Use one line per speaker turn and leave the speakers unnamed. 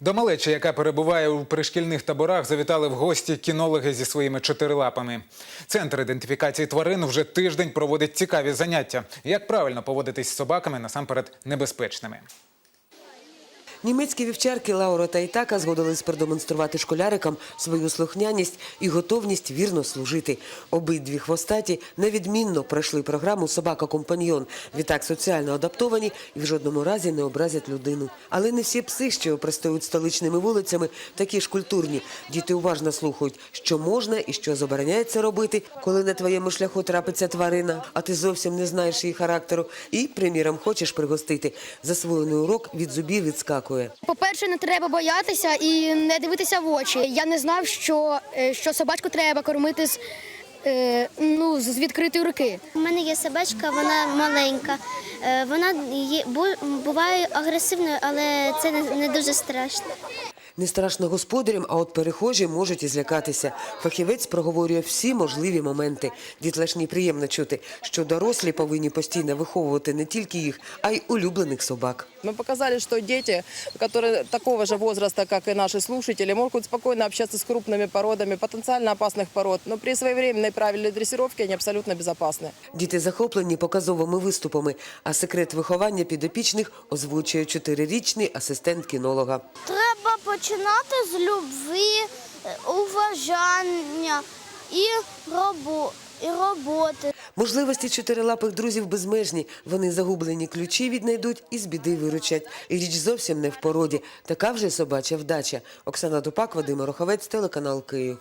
До малечі, яка перебуває у пришкільних таборах, завітали в гості кінологи зі своїми чотирилапами. Центр ідентифікації тварин вже тиждень проводить цікаві заняття. Як правильно поводитись з собаками насамперед небезпечними.
Німецькі вівчарки Лаура та Ітака згодились продемонструвати школярикам свою слухняність і готовність вірно служити. Обидві хвостаті невідмінно пройшли програму Собака-компаньйон. Відтак соціально адаптовані і в жодному разі не образять людину. Але не всі пси, що пристають столичними вулицями, такі ж культурні. Діти уважно слухають, що можна і що забороняється робити, коли на твоєму шляху трапиться тварина, а ти зовсім не знаєш її характеру. І, приміром, хочеш пригостити. Засвоєний урок від зубів відскакує.
По-перше, не треба боятися і не дивитися в очі. Я не знав, що, е, що собачку треба кормити з, е, ну, з відкритої руки.
У мене є собачка, вона маленька. Е, Вона є, бу- буває агресивною, але це не, не дуже страшно.
Не страшно господарям, а от перехожі можуть і злякатися. Фахівець проговорює всі можливі моменти. Дітлашні приємно чути, що дорослі повинні постійно виховувати не тільки їх, а й улюблених собак.
Мы показали, что дети, которые такого же возраста, как и наши слушатели, могут спокойно общаться с крупными породами, потенциально опасных пород, но при своевременной правильной дрессировке они абсолютно безопасны.
Діти захоплені показовими виступами, а секрет виховання підопічних озвучує чотирирічний асистент кінолога.
Починати з любві, е, уважання і роботи.
Можливості чотирилапих друзів безмежні. Вони загублені ключі віднайдуть і з біди виручать. І річ зовсім не в породі. Така вже собача вдача. Оксана Дупак, Вадим Роховець, телеканал Київ.